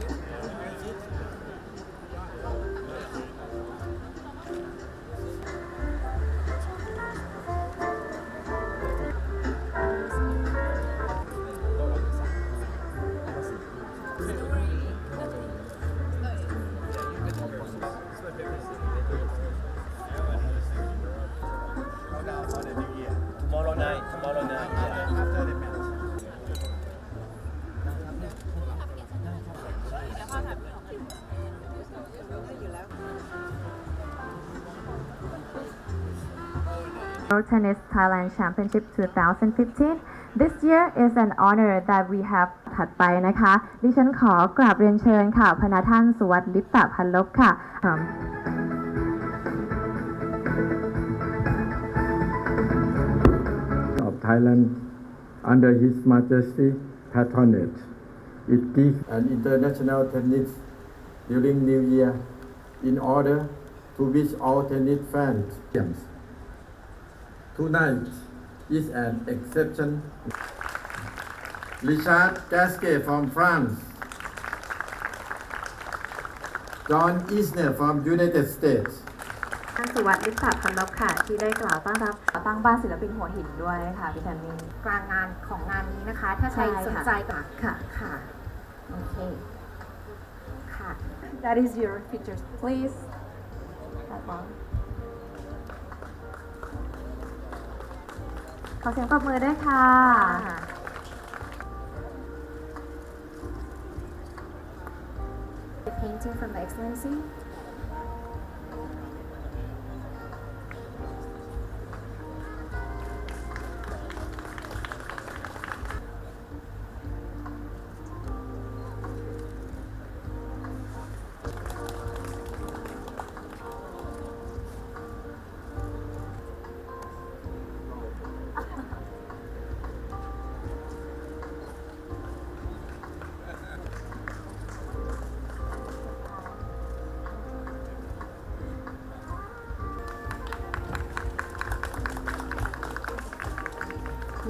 Yeah. World Tennis Thailand Championship 2015 This year is an honor that we have ถัดไปนะคะ ดิฉันขอกราบเรียนเชิญค่ะ พนักท่านสุวัสดิ์ลิปตะพันลบค่ะอืม of Thailand under His Majesty patronage. It gives an international tennis during New Year in order to wish all tennis fans. Games. Tonight is an exception. Richard Gasquet from France. John Isner from United States. ท่านสุวัสดิ์ลิปตะพันลบค่ะ ที่ได้กล่าวต้อนรับตั้งบ้านศิลปินหัวหินด้วยค่ะพี่แทนนี่ กลางงานของงานนี้นะคะ ถ้าใครใช่ค่ะสนใจก็ค่ะ ค่ะ โอเค ค่ะ That is your features please That one ขอเสียงปรบมือด้วยค่ะ The painting from the Excellency.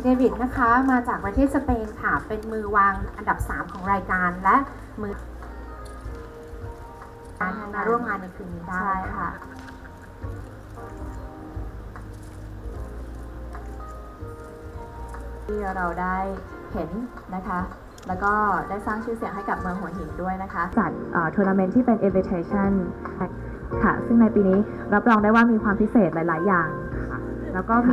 เดวิดนะคะ มาจากประเทศสเปนค่ะ เป็นมือวางอันดับ 3 ของรายการและมือมาร่วมงานในคืนนี้ได้ใช่ค่ะ ที่เราได้เห็นนะคะ แล้วก็ได้สร้างชื่อเสียงให้กับเมืองหัวหินด้วยนะคะ จัดทัวร์นาเมนต์ที่เป็น invitation ค่ะ ซึ่งในปีนี้รับรองได้ว่ามีความพิเศษหลาย ๆ อย่างค่ะแล้วก็มี